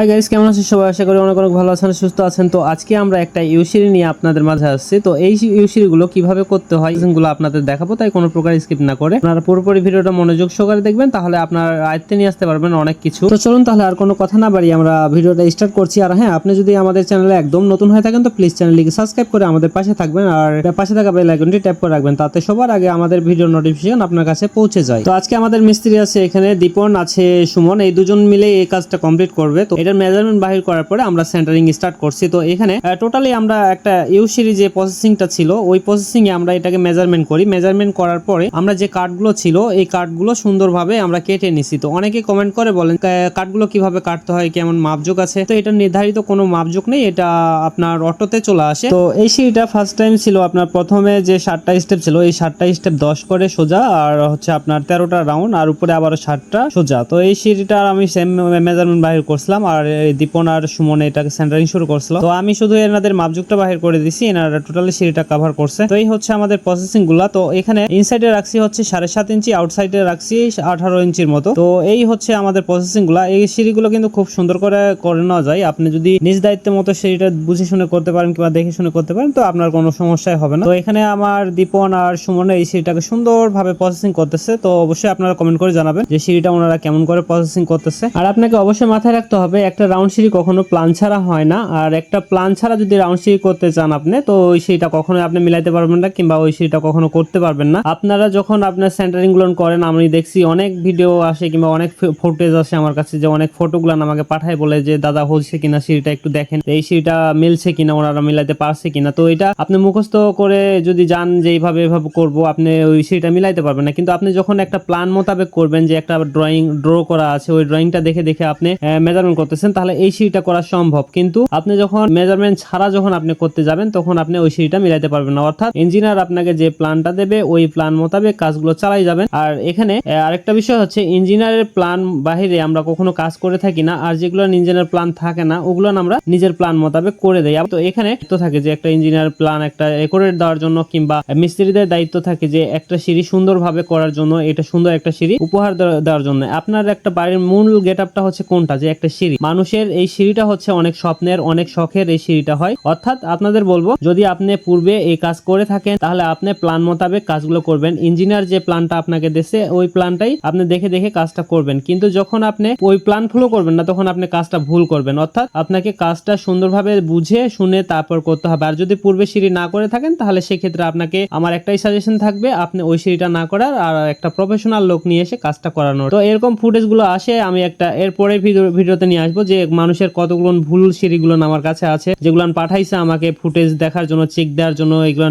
Hi guys কেমন আছেন সবাই? আশা করি অনেক অনেক ভালো আছেন, সুস্থ আছেন। তো আজকে আমরা একটা ইউসিরি নিয়ে আপনাদের মাঝে আসছি। তো এই ইউসিরি গুলো কীভাবে করতে হয় আপনাদের দেখাবো, তাই কোনো প্রকার স্কিপ না করে আপনারা পুরোপুরি ভিডিওটা মনোযোগ সহকারে দেখবেন, তাহলে আপনার আয়ত্তে নিয়ে আসতে পারবেন অনেক কিছু। তো চলুন তাহলে আর কোনো কথা না বাড়িয়ে আমরা ভিডিওটা স্টার্ট করছি। আর হ্যাঁ আপনি যদি আমাদের চ্যানেলে একদম নতুন হয়ে থাকেন, তো প্লিজ চ্যানেলটিকে সাবস্ক্রাইব করে আমাদের পাশে থাকবেন। আর পাশে থাকা বেল আইকনটি ট্যাপ করে রাখবেন, তাতে সবার আগে আমাদের ভিডিও নোটিফিকেশন আপনার কাছে পৌঁছে যায়। তো আজকে আমাদের মিস্ত্রি আছে এখানে, দীপন, আছে সুমন, এই দুজন মিলে এই কাজটা কমপ্লিট করবে। তো এটার মেজারমেন্ট বাহির করার পরে আমরা সেন্টারিং স্টার্ট করছি। তো এখানে টোটালি আমরা একটা ইউ সিরিজ প্রসেসিংটা ছিল, ওই প্রসেসিং এ আমরা এটাকে মেজারমেন্ট করি। মেজারমেন্ট করার পরে আমরা যে কার্ডগুলো ছিল, এই কার্ডগুলো সুন্দরভাবে আমরা কেটে নিছি। তো অনেকে কমেন্ট করে বলেন, "কা- কার্ডগুলো কীভাবে কাটতে হয়? কেমন মাপযোগ আছে? তো এটা নির্ধারিত কোনো মাপযোগ নেই, এটা আপনার অটোতে চলে আসে। তো এই সিঁড়িটা ফার্স্ট টাইম ছিল আপনার প্রথমে যে সাতটা স্টেপ ছিল, এই সাতটা স্টেপ দশ করে সোজা, আর হচ্ছে আপনার তেরোটা রাউন্ড আর উপরে আবারও সাতটা সোজা। তো এই সিঁড়িটার আমি সেম মেজারমেন্ট বাহির করছিলাম, আর এই দীপন আর সুমন এটাকে সেন্টারিং শুরু করছিল। তো আমি শুধু এনাদের মাপযোগটা বাহির করে দিছি, এনারা টোটালি সিঁড়িটা কভার করছে। তো এই হচ্ছে আমাদের প্রসেসিংগুলা। তো এখানে ইনসাইডে রাখছি হচ্ছে সাড়ে সাত ইঞ্চি আউটসাইডে রাখছি আঠারো ইঞ্চির মতো। তো এই হচ্ছে আমাদের প্রসেসিংগুলা। এই সিঁড়িগুলো কিন্তু খুব সুন্দর করে করে নেওয়া যায়। আপনি যদি নিজ দায়িত্বের মতো সিঁড়িটা বুঝে শুনে করতে পারেন কিংবা দেখে শুনে করতে পারেন, তো আপনার কোনো সমস্যাই হবে না। তো এখানে আমার দীপন আর সুমন এই সিঁড়িটাকে সুন্দরভাবে প্রসেসিং করতেছে। তো অবশ্যই আপনারা কমেন্ট করে জানাবেন যে সিঁড়িটা ওনারা কেমন করে প্রসেসিং করতেছে। আর আপনাকে অবশ্যই মাথায় রাখতে হবে একটা রাউন্ড সিঁড়ি কখনো প্লান ছাড়া হয় না। আর একটা প্লান ছাড়া যদি রাউন্ড সিঁড়ি করতে চান আপনি, তো ওই সিঁড়িটা কখনো আপনি মিলাইতে পারবেন না কিংবা ওই সিঁড়িটা কখনো করতে পারবেন না। আপনারা যখন আপনার সেন্টারিংগুলো করেন, আমি দেখছি অনেক ভিডিও আসে কিংবা অনেক ফুটেজ আসে আমার কাছে যে অনেক ফটোগুলো আমাকে পাঠায় বলে যে, দাদা, হচ্ছে কিনা সিঁড়িটা একটু দেখেন। এই সিঁড়িটা মিলছে কিনা, ওনারা মিলাইতে পারছে কিনা? তো এটা আপনি মুখস্থ করে যদি যান যে, এইভাবে এভাবে করব, আপনি ওই সিঁড়িটা মিলাইতে পারবেন না। কিন্তু আপনি যখন একটা প্ল্যান মোতাবেক করবেন যে, একটা ড্রয়িং ড্র করা আছে, ওই ড্রয়িংটা দেখে দেখে আপনি মেজারমেন্ট করতেছেন, তাহলে এই সিঁড়িটা করা সম্ভব। কিন্তু আপনি যখন মেজারমেন্ট ছাড়া যখন আপনি করতে যাবেন, তখন আপনি ওই সিঁড়িটা মিলাইতে পারবেন না। অর্থাৎ ইঞ্জিনিয়ার আপনাকে যে প্ল্যানটা দেবে, ওই প্ল্যান মোতাবেক কাজগুলো চালাই যাবেন। আর এখানে আরেকটা বিষয় হচ্ছে ইঞ্জিনিয়ারের প্ল্যান বাহিরে আমরা কখনো কাজ করে থাকি না, আর যেগুলো ইঞ্জিনিয়ার প্ল্যান থাকে না, ওগুলো আমরা নিজের প্ল্যান মোতাবেক করে দেই। তো এখানে তো থাকে যে একটা ইঞ্জিনিয়ার প্ল্যান একটা একরেট দেওয়ার জন্য, কিংবা মিস্ত্রিদের দায়িত্ব থাকে যে একটা সিঁড়ি সুন্দরভাবে করার জন্য, এটা সুন্দর একটা সিঁড়ি উপহার দেওয়া- দেওয়ার জন্য। আপনার একটা বাড়ির মূল গেট আপটা হচ্ছে কোনটা? যে একটা সিঁড়ি। মানুষের এই সিঁড়িটা হচ্ছে অনেক স্বপ্নের, অনেক শখের এই সিঁড়িটা হয়। অর্থাৎ আপনাদের বলব, যদি আপনি পূর্বে এই কাজ করে থাকেন, তাহলে আপনি প্ল্যান মোতাবেক কাজগুলো করবেন। ইঞ্জিনিয়ার যে প্ল্যানটা আপনাকে দেশে ওই প্ল্যানটাই আপনি দেখে দেখে কাজটা করবেন। কিন্তু যখন আপনি ওই প্ল্যান ফলো করবেন না, তখন আপনি কাজটা ভুল করবেন। অর্থাৎ আপনাকে কাজটা সুন্দরভাবে বুঝে, শুনে তারপর করতে হবে। আর যদি পূর্বে সিঁড়ি না করে থাকেন, তাহলে সেক্ষেত্রে আপনাকে, আমার একটাই সাজেশন থাকবে, আপনি ওই সিঁড়িটা না করার আর একটা প্রফেশনাল লোক নিয়ে এসে কাজটা করানোর। তো এরকম ফুটেজগুলো আসে, আমি একটা এরপরে ভিডিও ভিডিওতে নিয়ে আসব যে মানুষের কতগুলো ভুল সিঁড়িগুলো আমার কাছে আছে। যেগুলো পাঠাইছে আমাকে ফুটেজ দেখার জন্য চেক দেওয়ার জন্য এগুলো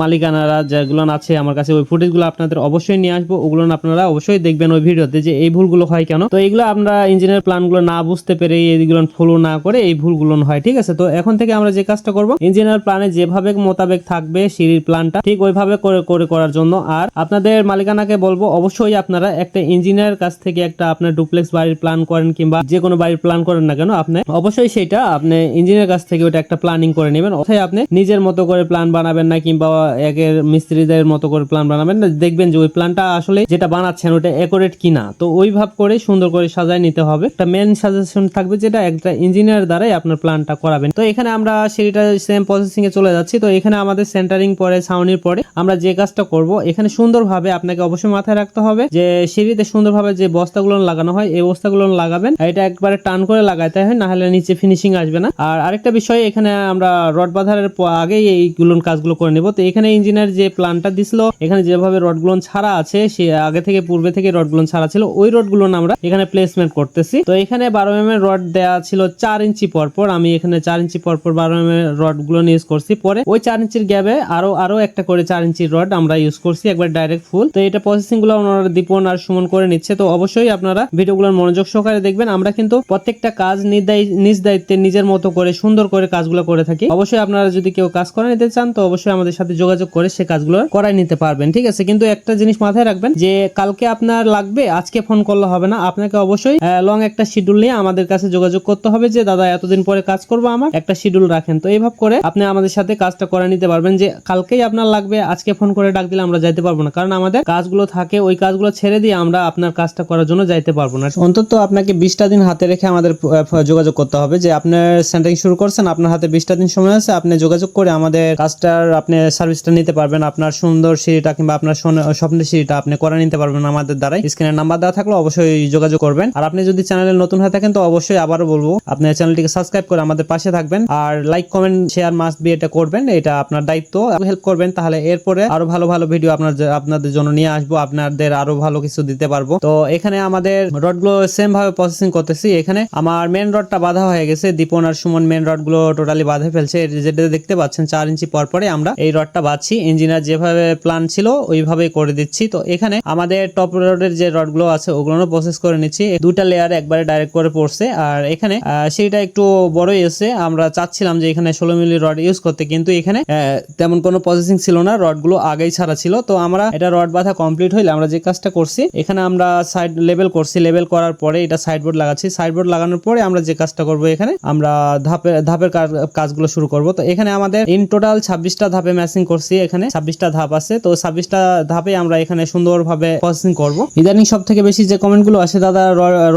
মালিকানারা যেগুলো আছে আমার কাছে, ওই ফুটেজগুলো আপনাদের অবশ্যই নিয়ে আসব। ওগুলো আপনারা অবশ্যই দেখবেন ওই ভিডিওতে যে এই ভুলগুলো হয় কেন। তো এইগুলো আমরা ইঞ্জিনিয়ার প্ল্যানগুলো না বুঝতে পেরে এইগুলো ফলো না করে এই ভুলগুলো হয়, ঠিক আছে? তো এখন থেকে আমরা যে কাজটা করব ইঞ্জিনিয়ার প্ল্যানে যেভাবে মোতাবেক থাকবে সিঁড়ির প্ল্যানটা ঠিক ওইভাবে করে করে করার জন্য। আর আপনাদের মালিকানাকে বলব, অবশ্যই আপনারা একটা ইঞ্জিনিয়ার কাছ থেকে একটা আপনার ডুপ্লেক্স বাড়ির প্ল্যান করেন কিংবা যে কোনো বাড়ির প্ল্যান করেন না কেন, আপনি অবশ্যই সেটা আপনি ইঞ্জিনিয়ার কাছ থেকে ওটা একটা প্ল্যানিং করে নেবেন। অথবা আপনি নিজের মতো করে প্ল্যান বানাবেন না কিংবা একের মিস্ত্রিদের মতো করে প্ল্যান বানাবেন না। দেখবেন যে ওই প্ল্যানটা আসলে যেটা বানাচ্ছেন ওটা একরেট কিনা। তো ওই ভাব করে সুন্দর করে সাজায় নিতে হবে। একটা মেন সাজেশন থাকবে যেটা একটা ইঞ্জিনিয়ার দ্বারাই আপনার প্ল্যানটা করাবেন। তো এখানে আমরা সেটা সেম প্রসেসিং এ চলে যাচ্ছি। তো এখানে আমাদের সেন্টারিং পরে, ছাউনির পরে আমরা যে কাজটা করব, এখানে সুন্দরভাবে আপনাকে অবশ্যই মাথায় রাখতে হবে যে সিঁড়িতে সুন্দরভাবে যে বস্তাগুলো লাগানো হয়, এই বস্তাগুলো লাগাবেন। এটা একবারে টান করে লাগাইতে হয়? না হলে নিচে ফিনিশিং আসবে না। আর আরেকটা বিষয়, এখানে আমরা রড বাঁধার আগেই এইগুলো কাজগুলো করে নেব। তো এখানে ইঞ্জিনিয়ার যে প্ল্যানটা দিছিল, এখানে যেভাবে রড রডগুলো ছাড়া আছে, সে আগে থেকে পূর্বে থেকে রড রডগুলো ছাড়া ছিল, ওই রডগুলো আমরা এখানে প্লেসমেন্ট করতেছি। তো এখানে বারো এম এর রড দেওয়া ছিল চার ইঞ্চি পর পর আমি এখানে চার ইঞ্চি পর পর বারো এম এর রডগুলো ইউজ করছি। পরে ওই চার ইঞ্চির গ্যাপে আরও আরও একটা করে চার ইঞ্চির রড আমরা ইউজ করছি, একবার ডাইরেক্ট ফুল তো এটা প্রসেসিংগুলো ওনারা দীপন আর সুমন করে নিচ্ছে। তো অবশ্যই আপনারা ভিডিওগুলোর মনোযোগ সহকারে দেখবেন। আমরা কিন্তু প্রত্যেকটা কাজ নিজ দায়িত্বে নিজের মতো করে, সুন্দর করে কাজগুলো করে থাকি। অবশ্যই আপনারা যদি কেউ কাজ করে নিতে চান, তো অবশ্যই আমাদের সাথে যোগাযোগ করে সে কাজগুলো করাই নিতে পারবেন, ঠিক আছে? কিন্তু একটা জিনিস মাথায় রাখবেন যে, কালকে আপনার লাগবে, আজকে ফোন করলে হবে না। আপনাকে অবশ্যই লং একটা শিডিউল নিয়ে আমাদের কাছে যোগাযোগ করতে হবে যে, দাদা, এতদিন পরে কাজ করব আমার। একটা শিডিউল রাখেন। তো এইভাবে করে আপনি আমাদের সাথে কাজটা করে নিতে পারবেন যে, কালকেই আপনার লাগবে, আজকে ফোন করে ডাক দিলে আমরা যাইতে পারব না। কারণ আমাদের কাজগুলো থাকে, ওই কাজগুলো ছেড়ে দিয়ে আমরা আপনার কাজটা করার জন্য যাইতে পারব না। অন্তত আপনাকে বিশটা দিন হাতে রেখে আমাদের আমাদের যোগাযোগ করতে হবে যে আপনার সেন্টারিং শুরু করছেন, আপনার হাতে বিশটা দিন সময় আছে, আপনি যোগাযোগ করে আমাদের কাজটার আপনি সার্ভিসটা নিতে পারবেন, আপনার সুন্দর সিঁড়িটা কিংবা আপনার স্বপ্নের সিঁড়িটা আপনি করে নিতে পারবেন আমাদের দ্বারাই। স্ক্রিনের নাম্বার দেওয়া থাকলে অবশ্যই যোগাযোগ করবেন। আর আপনি যদি চ্যানেলে নতুন হয়ে থাকেন, তো অবশ্যই আবারও বলব, আপনি চ্যানেলটিকে সাবস্ক্রাইব করে আমাদের পাশে থাকবেন। আর like comment share must be এটা করবেন, এটা আপনার দায়িত্ব। হেল্প করবেন, তাহলে এরপরে আরও ভালো ভালো ভিডিও আপনার আপনাদের জন্য নিয়ে আসব, আপনাদের আরও ভালো কিছু দিতে পারব। তো এখানে আমাদের রডগুলো সেম ভাবে প্রসেসিং করতেছি। এখানে আমার মেন রডটা বাঁধা হয়ে গেছে। দীপন আর সুমন মেন রডগুলো টোটালি বাঁধে ফেলছে। যেটা দেখতে পাচ্ছেন, চার ইঞ্চি পর পরে আমরা এই রডটা বাঁধছি। ইঞ্জিনিয়ার যেভাবে প্ল্যান ছিল, ওইভাবেই করে দিচ্ছি। তো এখানে আমাদের টপ রডের যে রডগুলো আছে ওগুলো প্রসেস করে নিচ্ছি। দুটা লেয়ার একবারে ডাইরেক্ট করে পড়ছে। আর এখানে সেইটা একটু বড়ই এসে আমরা চাচ্ছিলাম যে এখানে ষোলো মিলি রড ইউজ করতে, কিন্তু এখানে তেমন কোনো প্রসেসিং ছিল না। রডগুলো আগেই ছাড়া ছিল। তো আমরা এটা রড বাঁধা কমপ্লিট হইলে আমরা যে কাজটা করছি, এখানে আমরা সাইড লেভেল করছি। লেভেল করার পরে এটা সাইড বোর্ড লাগাচ্ছি। সাইড বোর্ড লাগানোর পরে আমরা যে কাজটা করব এখানে, আমরা ধাপে ধাপের কাজগুলো শুরু করব। তো এখানে আমাদের ইন টোটাল ছাব্বিশটা ধাপে ম্যাচিং করছি, এখানে ছাব্বিশটা ধাপ আছে। তো ছাব্বিশটা ধাপে আমরা এখানে সুন্দরভাবে প্রসেসিং করব। ইদানিং সব থেকে বেশি যে কমেন্টগুলো আসে, দাদা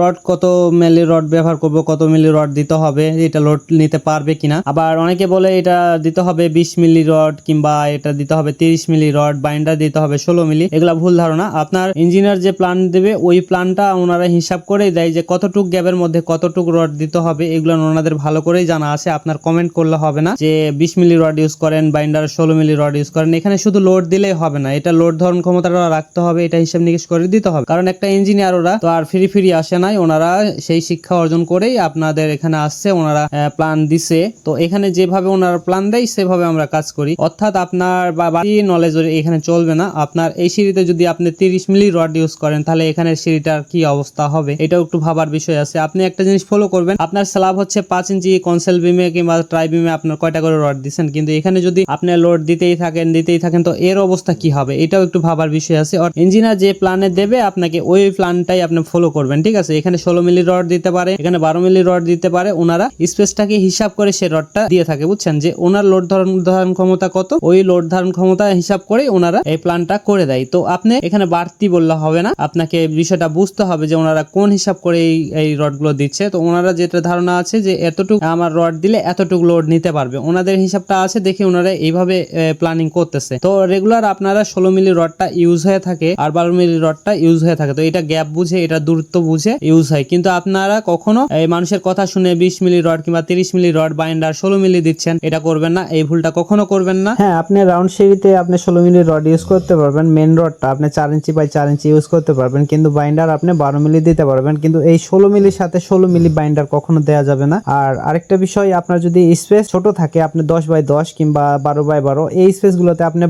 রড কত মিলি রড ব্যবহার করব? কত মিলি রড দিতে হবে? এটা লোড নিতে পারবে কিনা? আবার অনেকে বলে, এটা দিতে হবে বিশ মিলি রড কিংবা এটা দিতে হবে তিরিশ মিলি রড বাইন্ডার দিতে হবে ষোলো মিলি এগুলা ভুল ধারণা। আপনার ইঞ্জিনিয়ার যে প্ল্যান দেবে, ওই প্ল্যানটা ওনারা হিসাব করে দেয় যে কতটুক গ্যাপের মধ্যে কতটুক রড দিতে হবে, এগুলো ওনাদের ভালো করেই জানা আছে, আপনার কমেন্ট করলে হবে না। যে বিশ মিলি রড ইউজ করেন বাইন্ডার ষোলো মিলি রড ইউজ করেন, এখানে শুধু লোড দিলেই হবে না, এটা লোড ধরন ক্ষমতাটা রাখতে হবে, এটা হিসাব নিকেশ করে দিতে হবে। কারণ একটা ইঞ্জিনিয়ার ওরা তো আর ফ্রি ফ্রি আসে নাই, ওনারা সেই শিক্ষা অর্জন করেই আপনাদের এখানে আসছে, ওনারা প্ল্যান দিছে। তো এখানে যেভাবে ওনারা প্ল্যান দেয়, সেভাবে আমরা কাজ করি। অর্থাৎ আপনার বা বাকি নলেজ এখানে চলবে না। আপনার এই সিঁড়িতে যদি আপনি তিরিশ মিলি রড ইউজ করেন, তাহলে এখানে সিঁড়িটার কি অবস্থা হবে, এটাও একটু ভাবার বিষয় আছে। আপনি একটা জিনিস ফলো করবেন। আপনার স্ল্যাব হচ্ছে পাঁচ ইঞ্চি কনসেল বিমে কিংবা ট্রাই বিমে আপনার কয়টা করে রড দিচ্ছেন। কিন্তু এখানে যদি আপনি লোড দিতেই থাকেন দিতেই থাকেন, তো এর অবস্থা কি হবে? এটাও একটু ভাবার বিষয় আছে। আর ইঞ্জিনিয়ার যে প্ল্যানে দেবে, আপনাকে ওই প্ল্যানটাই আপনি ফলো করবেন, ঠিক আছে? এখানে ষোলো মিলি রড দিতে পারে, এখানে বারো মিলি রড দিতে পারে। ওনারা স্পেসটাকে হিসাব করে সে রডটা দিয়ে থাকে, বুঝছেন? যে ওনার লোড ধারণ ধারণ ক্ষমতা কত, ওই লোড ধারণ ক্ষমতা হিসাব করে ওনারা এই প্ল্যানটা করে দেয়। তো আপনি এখানে বাড়তি বললে হবে না। আপনাকে বিষয়টা বুঝতে হবে যে ওনারা কোন হিসাব করে এই এই রডগুলো দিচ্ছে তো ওনারা যেটা ধারণা আছে যে এতটুকু আমার রড দিলে এতটুকু লোড নিতে পারবে। ওনাদের হিসাবটা আছে, দেখে ওনারা এইভাবে প্ল্যানিং করতেছে। তো রেগুলার আপনারা ষোলো মিলি রডটা ইউজ হয়ে থাকে আর বারো মিলি রডটা ইউজ হয়ে থাকে। তো এটা গ্যাপ বুঝে, এটা দূরত্ব বুঝে ইউজ হয়। কিন্তু আপনারা কখনো এই মানুষের কথা শুনে বিশ মিলি রড কিংবা তিরিশ মিলি রড বাইন্ডার ষোলো মিলি দিচ্ছেন, এটা করবেন না। এই ভুলটা কখনো করবেন না। হ্যাঁ আপনি রাউন্ড সিঁড়িতে আপনি ষোলো মিলি রড ইউজ করতে পারবেন। মেন রডটা আপনি চার ইঞ্চি বাই চার ইঞ্চি ইউজ করতে পারবেন। কিন্তু বাইন্ডার আপনি বারো মিলি দিতে পারবেন। কিন্তু এই ষোলো মিলির সাথে ষোলো মিলি বাইন্ডার কখনো দেওয়া যাবে না। আর আরেকটা বিষয় আপনার যদি স্পেস ছোট থাকে আপনি দশ বাই দশ কিংবা বারো বাই বারো এই স্পেস গুলোতে আপনি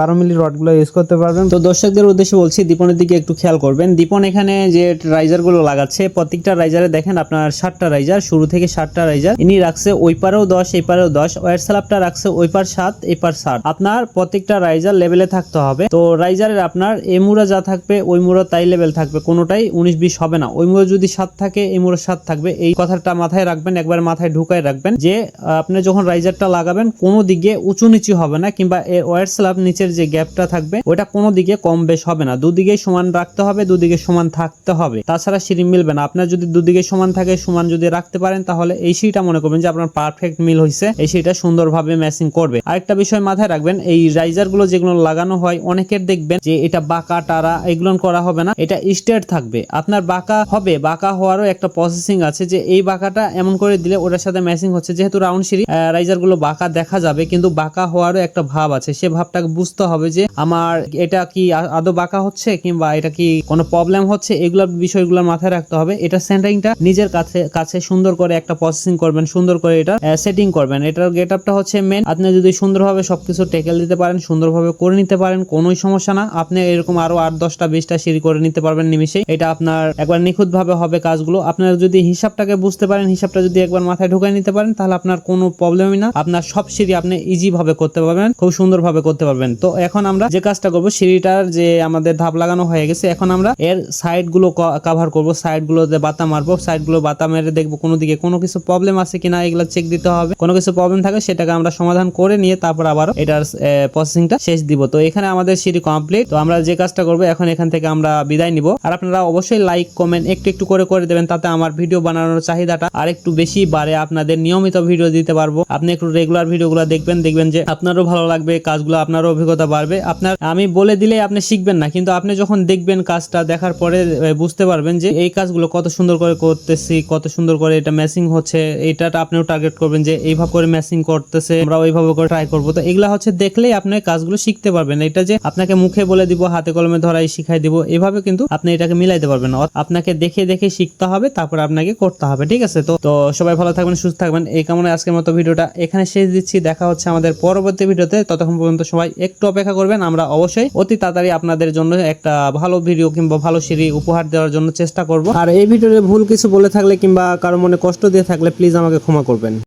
বারো মিলি রডগুলো ইউজ করতে পারবেন। তো দর্শকদের উদ্দেশ্যে বলছি দীপনের দিকে একটু খেয়াল করবেন। দীপন এখানে যে রাইজারগুলো লাগাচ্ছে প্রত্যেকটা রাইজারে দেখেন আপনার ষাটটা রাইজার শুরু থেকে ষাটটা রাইজার ইনি রাখছে ওই পারেও দশ এই পারেও দশ ওয়ার স্ল্যাবটা রাখছে ওই পার সাত এই পার সাত। আপনার প্রত্যেকটা রাইজার লেভেলে থাকতে হবে। তো রাইজারের আপনার এই মুড়া যা থাকবে ওই মুড়া তাই লেভেল থাকবে। কোনোটাই উনিশ বিশ হবে না। ওই মুড়ো যদি সাত থাকে এই মুড়ো সাত থাকবে। এই কথাটা মাথায় রাখবেন, একবার মাথায় ঢুকায় রাখবেন যে আপনি যখন রাইজারটা লাগাবেন, কোনো দিকে উঁচু নিচু হবে না, কিংবা এর ওয়ার স্ল্যাব নিচের যে গ্যাপটা থাকবে, ওটা কোনো দিকে কম বেশ হবে না। দুদিকে সমান রাখতে হবে, দুদিকে সমান থাকতে হবে। তাছাড়া সিঁড়ি মিলবে না। আপনার যদি দুদিকে সমান থাকে, সমান যদি রাখতে পারেন, তাহলে এই সিঁড়িটা মনে করবেন যে আপনার পারফেক্ট মিল হয়েছে এই সিঁড়িটা সুন্দরভাবে ম্যাচিং করবে। আরেকটা বিষয় মাথায় রাখবেন, এই রাইজারগুলো যেগুলো লাগানো হয়, অনেকের দেখবেন যে, এটা বাঁকা টারা এগুলো করা হবে না। এটা স্ট্রেট থাকবে। আপনার বাঁকা হবে, বাঁকা হওয়ারও একটা প্রসেসিং আছে যে এই বাঁকাটা এমন করে দিলে ওটার সাথে ম্যাচিং হচ্ছে। যেহেতু রাউন্ড সিঁড়ি রাইজারগুলো বাঁকা দেখা যাবে, কিন্তু বাঁকা হওয়ারও একটা ভাব আছে। সে ভাবটাকে বুঝতে হবে যে আমার এটা কি আদৌ বাঁকা হচ্ছে কিংবা এটা কি কোনো প্রবলেম হচ্ছে? এগুলো বিষয়গুলো মাথায় রাখতে হবে। এটা সেন্টারিংটা নিজের কাছে কাছে সুন্দর করে একটা প্রসেসিং করবেন, সুন্দর করে এটা সেটিং করবেন। এটার গেট আপটা হচ্ছে মেন আপনি যদি সুন্দরভাবে সবকিছু টেকেল দিতে পারেন, সুন্দরভাবে করে নিতে পারেন, কোনোই সমস্যা না। আপনি এরকম আরও আট, দশটা, বিশটা সিঁড়ি করে নিতে পারবেন নিমিশে এটা আপনার একবার নিখুঁত ভাবে হবে কাজগুলো। আপনার যদি হিসাবটাকে বুঝতে পারেন, হিসাবটা যদি একবার মাথায় ঢুকাই নিতে পারেন, তাহলে আপনার কোনো প্রবলেমই না। আপনার সব সিঁড়ি আপনি ইজি ভাবে করতে পারবেন, খুব সুন্দর ভাবে করতে পারবেন। তো এখন আমরা যে কাজটা করব, সিঁড়িটার যে আমাদের ধাপ লাগানো হয়ে গেছে, এখন আমরা এর সাইডগুলো কাভার করব। সাইড গুলোতে বাতা মারবো সাইডগুলো বাতা মেরে দেখব কোনো দিকে কোনো কিছু প্রবলেম আছে কিনা, এগুলো চেক দিতে হবে। কোনো কিছু প্রবলেম থাকে সেটাকে আমরা সমাধান করে নিয়ে তারপর আবার এটার প্রসেসিংটা শেষ দিব। তো এখানে আমাদের সিঁড়ি কমপ্লিট তো আমরা যে কাজটা করব, এখন এখান থেকে আমরা বিদায় নিব। আর আপনারা অবশ্যই লাইক কমেন্ট একটু একটু করে করে দেবেন, তাতে আমার ভিডিও বানানোর চাহিদাটা আর একটু বেশি বাড়ে, আপনাদের নিয়মিত ভিডিও দিতে পারব। আপনি একটু রেগুলার ভিডিওগুলো দেখবেন দেখবেন যে আপনারও ভালো লাগবে, কাজগুলো আপনারও অভিজ্ঞতা বাড়বে। আপনার, আমি বলে দিলে আপনি শিখবেন না, কিন্তু আপনি যখন দেখবেন কাজটা দেখার পরে বুঝতে পারবেন যে এই কাজগুলো কত সুন্দর করে করতেছি, কত সুন্দর করে এটা ম্যাচিং হচ্ছে এইটা আপনিও টার্গেট করবেন যে এইভাবে করে ম্যাচিং করতেছে, আমরা ওইভাবে করে ট্রাই করব। তো এগুলা হচ্ছে দেখলেই আপনি কাজগুলো শিখতে পারবেন। এটা যে আপনাকে মুখে বলে দিব, হাতে কলমে ধরাই শিখাই দিব, এভাবে কিন্তু আপনি এটাকে মিলাইতে পারবেন আপনাকে দেখে দেখে শিখতে হবে তারপর আপনাকে করতে হবে, ঠিক আছে? তো তো সবাই ভালো থাকবেন, সুস্থ থাকবেন। এই কামনে আজকের মতো ভিডিওটা এখানে শেষ দিচ্ছি। দেখা হচ্ছে আমাদের পরবর্তী ভিডিওতে। ততক্ষণ পর্যন্ত সবাই একটু অপেক্ষা করবেন। আমরা অবশ্যই অতি তাড়াতাড়ি আপনাদের জন্য একটা ভালো ভিডিও কিংবা ভালো সিঁড়ি উপহার দেওয়ার জন্য চেষ্টা করব। আর এই ভিডিওতে ভুল কিছু বলে থাকলে কিংবা কারও মনে কষ্ট দিয়ে থাকলে প্লিজ আমাকে ক্ষমা করবেন।